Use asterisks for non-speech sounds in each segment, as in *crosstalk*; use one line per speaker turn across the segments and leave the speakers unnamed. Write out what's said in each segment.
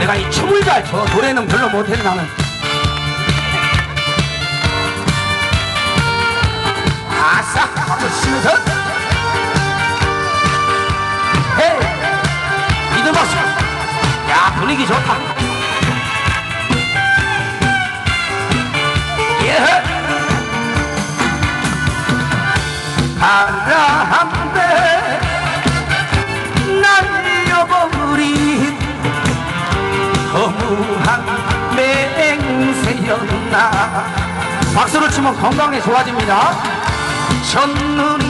내가 이 춤을 잘 춰. 노래는 별로 못해, 나는. 아싸! 치면서. 헤이! 이들 박수! 야, 분위기 좋다. 예! 바람에 허무한 맹세였나. 박수를 치면 건강에 좋아집니다. 첫눈이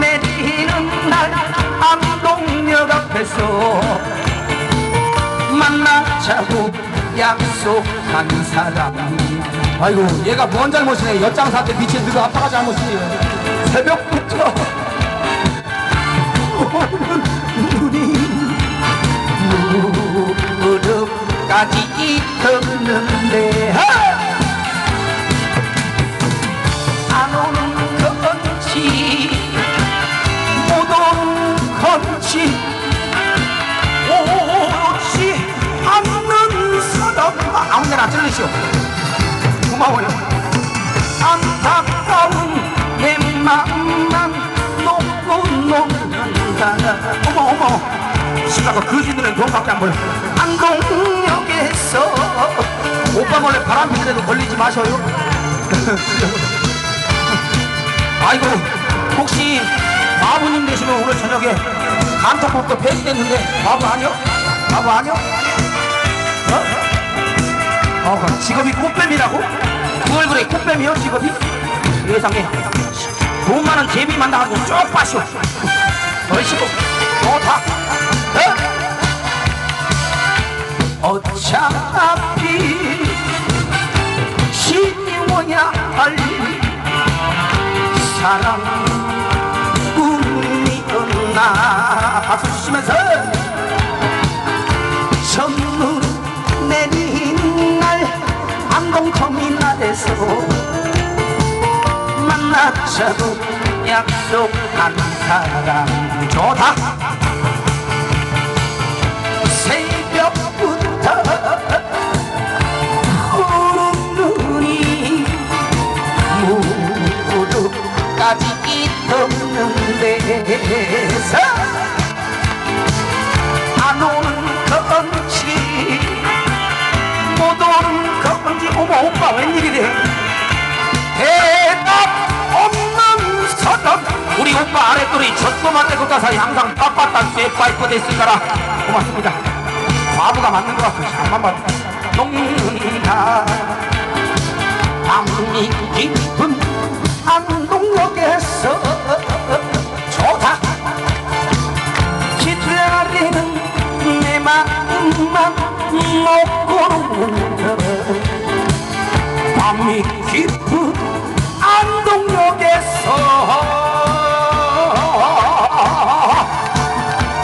내리는 날 안동역 앞에서 만나자고 약속한 사람이 아이고 얘가 뭔 잘못이네. 엿장사한테 미친 그거 아빠가 잘못이에요. 새벽부터 덮는데. 안 오는 건지 못 오는 건지 오지 않는 사람 아, 아무데나 찔리시오. 고마워요. 안타까운 내 맘만 놓고 논다 어머 어머. 시다가 거지들은 돈밖에 안 벌어 안동역에서 오빠 몰래 바람 피더라도 걸리지 마셔요 *laughs* 아이고 혹시 마부님 되시면 오늘 저녁에 간통법도 폐지됐는데 마부 아니요? 마부 아니요? 어? 어, 직업이 꽃뱀이라고? 그 얼굴에 꽃뱀이요 직업이? 세상에 돈 많은 제비 만 나가지고 쭉 빠쇼 사랑뿐이었나 박수 치시면서 첫눈 내리는 날 안동터미널에서 만나자고 약속한 사람 좋다 대답 없는 사람 우리 오빠 아랫돌이 젖소만 내고 가사이 항상 빳빳한 쇠파이프 됐으니까 고맙습니다. 바보가 맞는 것 같아 잠만 봐 녹는다. 밤이 깊은 안동역에서 좋다. 기다리는 내 마음만 먹고 আমি কি